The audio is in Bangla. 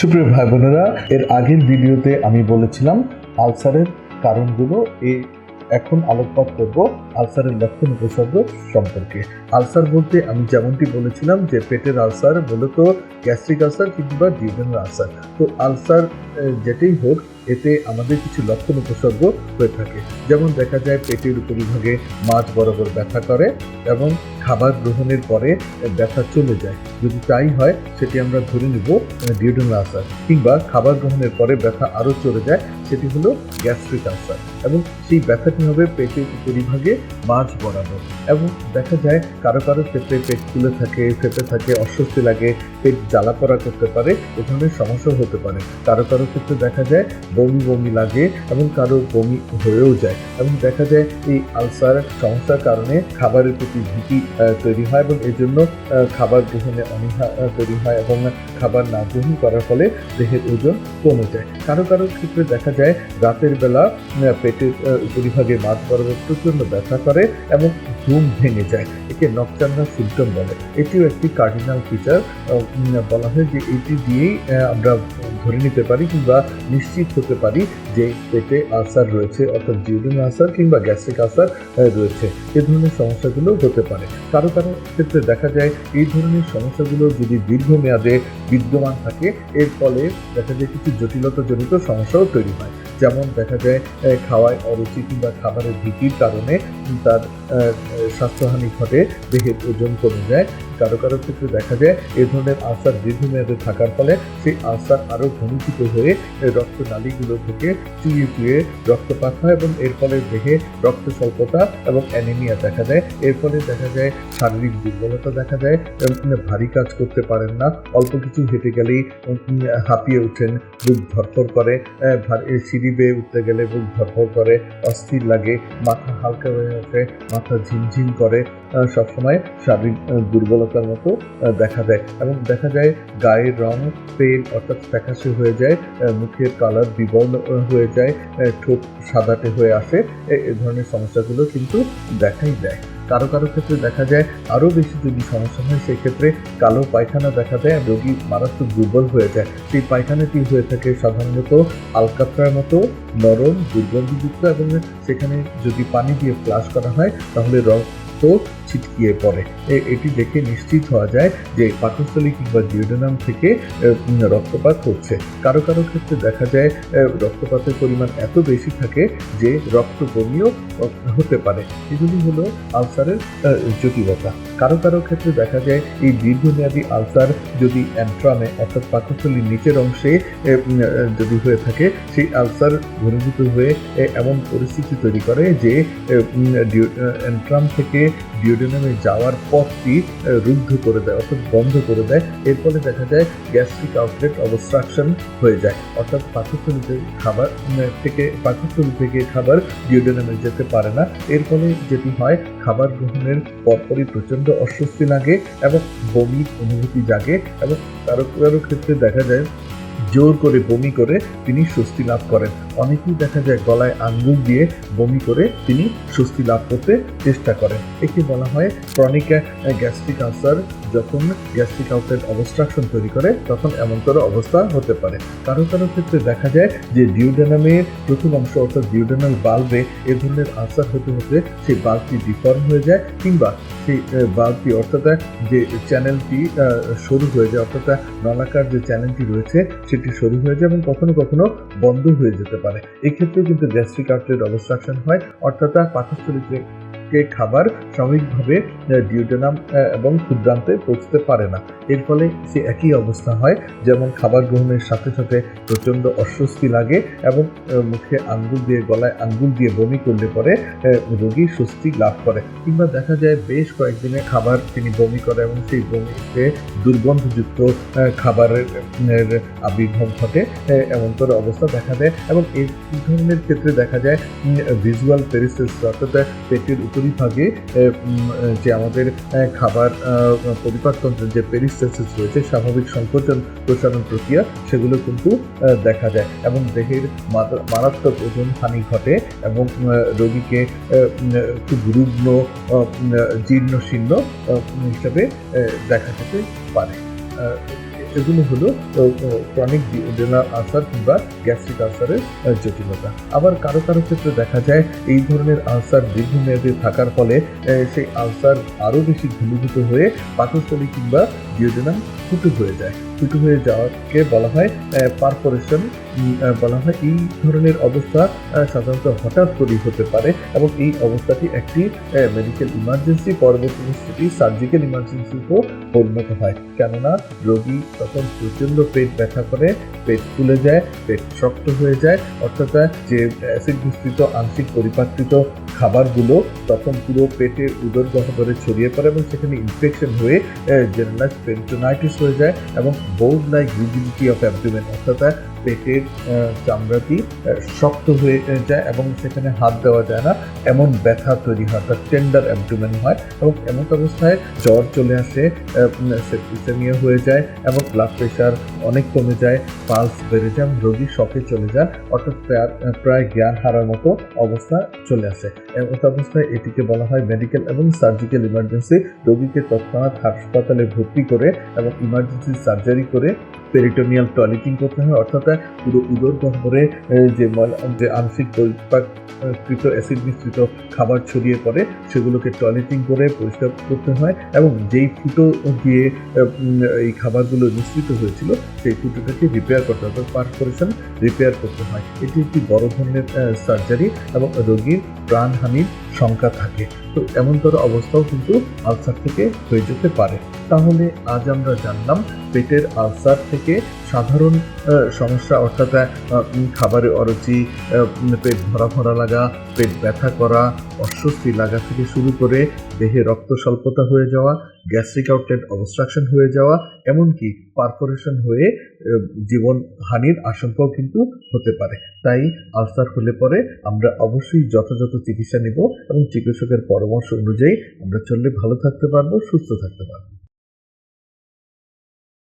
সুপ্রিয় ভাই বোনেরা, এর আগের ভিডিওতে আমি বলেছিলাম আলসারের কারণগুলো, এ এখন আলোকপাত করব আলসারের লক্ষণ উপসর্গ সম্পর্কে। আলসার বলতে আমি যেমনটি বলেছিলাম যে পেটের আলসার, মূলত গ্যাস্ট্রিক আলসার কিংবা ডিউডেনাল আলসার। তো আলসার যেটাই হোক, এতে আমাদের কিছু লক্ষণ উপসর্গ হয়ে থাকে। যেমন দেখা যায় পেটের উপরিভাগে মাছ বরাবর ব্যথা করে এবং খাবার গ্রহণের পরে ব্যথা চলে যায়। যদি তাই হয়, সেটি আমরা ধরে নেব ডিউডেনাল আলসার কিংবা খাবার গ্রহণের পরে ব্যথা আরও চলে যায়, সেটি হলো গ্যাস্ট্রিক আলসার এবং সেই ব্যথাটি হবে পেটের উপরিভাগে মাছ বরাবর এবং দেখা যায় কারও কারও ক্ষেত্রে পেট ফুলে থাকে ফেপে থাকে, অস্বস্তি লাগে, পেট জ্বালা পড়া করতে পারে, এ ধরনের সমস্যা হতে পারে। কারও কারও ক্ষেত্রে দেখা যায় বমি বমি লাগে এবং কারও বমি হয়েও যায় এবং দেখা যায় এই আলসার সমস্যার কারণে খাবারের প্রতি ভীতি তৈরি হয় এবং এই জন্য আহ, খাবার গ্রহণে অনীহা তৈরি হয় এবং খাবার না গ্রহণ করার ফলে দেহের ওজন কমে যায়। কারও কারও ক্ষেত্রে দেখা যায় রাতের বেলা পেটের উপরিভাগে মাছ বরাবর প্রচণ্ড ব্যথা করে এবং ঘুম ভেঙে যায়। একে নকচান্না সিমটম বলে। এটিও একটি কার্ডিনাল ফিচার বলা হয় যে এটি দিয়েই আমরা ধরে নিতে পারি কিংবা নিশ্চিত হতে পারি যে পেটে আলসার রয়েছে, অর্থাৎ জিউডিন আলসার কিংবা গ্যাস্ট্রিক আলসার রয়েছে। এ ধরনের সমস্যাগুলো হতে পারে। কারও কারও ক্ষেত্রে দেখা যায়, এই ধরনের সমস্যাগুলো যদি দীর্ঘমেয়াদে বিদ্যমান থাকে, এর ফলে দেখা যায় কিছু জটিলতাজনিত সমস্যাও তৈরি হয়। যেমন দেখা যায় খাওয়ায় অরুচি কিংবা খাবারের ভীতির কারণে তার স্বাস্থ্যহানি ঘটে, দেহের ওজন কমে যায়। কারও কারও ক্ষেত্রে দেখা যায় এ ধরনের আলসার দীর্ঘমেয়াদে থাকার ফলে সেই আলসার আরও ঘনীভূত হয়ে রক্ত নালীগুলো থেকে চুইয়ে চুইয়ে রক্তপাত হয় এবং এর ফলে দেহে রক্ত স্বল্পতা এবং অ্যানিমিয়া দেখা দেয়। এর ফলে দেখা যায় শারীরিক দুর্বলতা দেখা যায় এবং ভারী কাজ করতে পারেন না অল্প কিছু হেঁটে গেলেই হাঁপিয়ে ওঠেন বুক ধরফর করে সিঁড়ি বেয়ে উঠতে গেলে বুক ধরফর করে অস্থির লাগে মাথা হালকা হয়ে ওঠে মাথা ঝিমঝিম করে সবসময় শারীরিক আহ, দুর্বলতার মতো দেখা দেয় এবং দেখা যায় গায়ের রং পেল অর্থাৎ ফ্যাকাশে হয়ে যায় মুখের কালার বিবর্ণ হয়ে যায় ঠোঁট সাদাটে হয়ে আসে। এ ধরনের সমস্যাগুলো কিন্তু দেখাই দেয় কারও কারও ক্ষেত্রে দেখা যায় আরও বেশি যদি সমস্যা হয়, সেক্ষেত্রে কালো পায়খানা দেখা দেয় রোগী মারাত্মক দুর্বল হয়ে যায়। সেই পায়খানাটি হয়ে থাকে সাধারণত আলকাত্রার মতো, নরম, দুর্গন্ধযুক্ত এবং সেখানে যদি পানি দিয়ে ফ্লাশ করা হয়, তাহলে রক্ত ছিটকিয়ে পড়ে। এটি দেখে নিশ্চিত হওয়া যায় যে পাকস্থলী কিংবা জিওডোনাম থেকে রক্তপাত হচ্ছে। কারও কারও ক্ষেত্রে দেখা যায় রক্তপাতের পরিমাণ এত বেশি থাকে যে রক্ত বমিও হতে পারে। এগুলি হলো আলসারের জটিলতা। কারও কারও ক্ষেত্রে দেখা যায় এই দীর্ঘমেয়াদী আলসার যদি অ্যান্ট্রামে অর্থাৎ পাকস্থলীর নিচের অংশে যদি হয়ে থাকে, সেই আলসার ঘনীভূত হয়ে এমন পরিস্থিতি তৈরি করে যে অ্যান্ট্রাম থেকে ডিওডেনামে যাওয়ার পথটি রুদ্ধ করে দেয়, অর্থাৎ বন্ধ করে দেয়। এর ফলে দেখা যায় গ্যাস্ট্রিক আউটলেট অবস্ট্রাকশন হয়ে যায়। অর্থাৎ পাকস্থলীতে খাবার থেকে পাকস্থলী থেকে খাবার ডিওডেনামে যেতে পারে না। এর ফলে যেটি হয়, খাবার গ্রহণের পরপরই প্রচণ্ড অস্বস্তি লাগে এবং বমির অনুভূতি জাগে এবং কারও কারও ক্ষেত্রে দেখা যায়, জোর করে বমি করে তিনি স্বস্তি লাভ করেন। অনেকেই দেখা যায় গলায় আঙ্গুল দিয়ে বমি করে তিনি স্বস্তি লাভ করতে চেষ্টা করেন। একে বলা হয় ক্রনিক গ্যাস্ট্রিক আলসার যখন গ্যাস্ট্রিক আউটলেট অবস্ট্রাকশন তৈরি করে, তখন এমনতর অবস্থা হতে পারে। কারও কারও ক্ষেত্রে দেখা যায় যে ডিউডেনামের প্রথম অংশ অর্থাৎ ডিউডেনাল বাল্বে এ ধরনের আলসার হতে হতে সেই বাল্বটি ডিফর্ম হয়ে যায় কিংবা সেই বাল্বটি অর্থাৎ যে চ্যানেলটি সরু হয়ে যায়, অর্থাৎ নলাকার যে চ্যানেলটি রয়েছে, সেটি সরু হয়ে যায় এবং কখনো কখনো বন্ধ হয়ে যেতে পারে। এক্ষেত্রেও কিন্তু গ্যাস্ট্রিক আউটলেট অবস্ট্রাকশন হয় অর্থাৎ পাকস্থলীতে কে খাবার স্বাভাবিকভাবে ডিউডেনাম এবং ক্ষুদ্রান্তে পৌঁছতে পারে না। এর ফলে সে একই অবস্থা হয় যেমন খাবার গ্রহণের সাথে সাথে প্রচণ্ড অস্বস্তি লাগে এবং মুখে আঙ্গুল দিয়ে গলায় আঙ্গুল দিয়ে বমি করলে পরে রোগী স্বস্তি লাভ করে। কিংবা দেখা যায় বেশ কয়েকদিনে খাবার তিনি বমি করে এবং সেই বমিতে দুর্গন্ধযুক্ত খাবারের আবির্ভাব ঘটে আহ, এমনতর অবস্থা দেখা দেয়। এবং এই ধরনের ক্ষেত্রে দেখা যায় ভিজুয়াল পেরিসিস অর্থাৎ পেটের উপরিভাগে উম, যে আমাদের খাবার পরিপাকতন্ত্রের যে পেরিস্টেসিস রয়েছে স্বাভাবিক সংকোচন প্রসারণ প্রক্রিয়া সেগুলো কিন্তু দেখা যায়। এবং দেহের মারা- মারাত্মক ওজন হানি ঘটে এবং রোগীকে খুব রুগ্ন জীর্ণ শীর্ণ হিসাবে দেখা যেতে পারে। এগুলো হলো ক্রনিক ডিউডেনাল আলসার কিংবা গ্যাস্ট্রিক আলসারের জটিলতা। আবার কারও কারও ক্ষেত্রে দেখা যায়, এই ধরনের আলসার দীর্ঘমেয়াদে থাকার ফলে সেই আলসার আরও বেশি ঘনীভূত হয়ে পাকস্থলী কিংবা ডিওডেনাম ফুটো হয়ে যায়। ফুটো হয়ে যাওয়াকে বলা হয় পারফোরেশন বলা হয়, এই ধরনের অবস্থা সাধারণত হঠাৎ করেই হতে পারে এবং এই অবস্থাটি একটি মেডিকেল ইমার্জেন্সি পরবর্তী সেটি সার্জিক্যাল ইমার্জেন্সিতেও পরিণত হয়। কেননা, রোগী তখন প্রচণ্ড পেট ব্যথা করে, পেট ফুলে যায়, পেট শক্ত হয়ে যায়, অর্থাৎ যে অ্যাসিড বিস্তৃত আংশিক পরিপাকৃত খাবারগুলো তখন পুরো পেটে উদর গহ্বরে ছড়িয়ে পড়ে এবং সেখানে ইনফেকশন হয়ে জেনারেলাইজ পেরিটোনাইটিস হয়ে যায় এবং board like rigidity of abdomen অর্থাৎ পেটের চামড়াটি শক্ত হয়ে যায় এবং সেখানে হাত দেওয়া যায় না। এমন ব্যথা তৈরি হয়, অর্থাৎ টেন্ডার অ্যাবডোমেন হয় এবং এমন অবস্থায় জ্বর চলে আসে সেপ্টিসেমিয়া হয়ে যায় এবং ব্লাড প্রেশার অনেক কমে যায় পালস বেড়ে যায় এবং রোগী শখে চলে যান, অর্থাৎ প্রায়- জ্ঞান হারার মতো অবস্থা চলে আসে। অবস্থায় এটিকে বলা হয় মেডিকেল এবং সার্জিক্যাল ইমার্জেন্সি রোগীকে তৎক্ষণাৎ হাসপাতালে ভর্তি করে এবং ইমার্জেন্সি সার্জারি করে পেরিটোনিয়াল টয়লেটিং করতে হয়। অর্থাৎ পুরো উদর গহ্বরে যে যে আংশিক পরিপাকৃত অ্যাসিড মিশ্রিত খাবার ছড়িয়ে পড়ে, সেগুলোকে টয়লেটিং করে পরিষ্কার করতে হয় এবং যেই ফুটো দিয়ে এই খাবারগুলো মিশ্রিত হয়েছিল, সেই ফুটোটাকে রিপেয়ার করতে হয় পারফোরেশন রিপেয়ার করতে হয়। এটি একটি বড় ধরনের সার্জারি এবং রোগীর প্রাণহানির শঙ্কা থাকে। তো এমনতর অবস্থাও কিন্তু আলসার থেকে হয়ে যেতে পারে। তাহলে আজ আমরা জানলাম পেটের আলসার থেকে সাধারণ সমস্যা অর্থাৎ খাবারে অরুচি পেট ভরা ভরা লাগা, পেট ব্যথা করা, অস্বস্তি লাগা থেকে শুরু করে দেহে রক্ত স্বল্পতা হয়ে যাওয়া, গ্যাস্ট্রিক আউটলেট অবস্ট্রাকশন হয়ে যাওয়া, এমনকি পারফোরেশন হয়ে জীবন হানির আশঙ্কাও কিন্তু হতে পারে। তাই আলসার হলে পরে আমরা অবশ্যই যথাযথ চিকিৎসা নিব এবং চিকিৎসকের পরামর্শ অনুযায়ী আমরা চললে ভালো থাকতে পারব সুস্থ থাকতে পারব।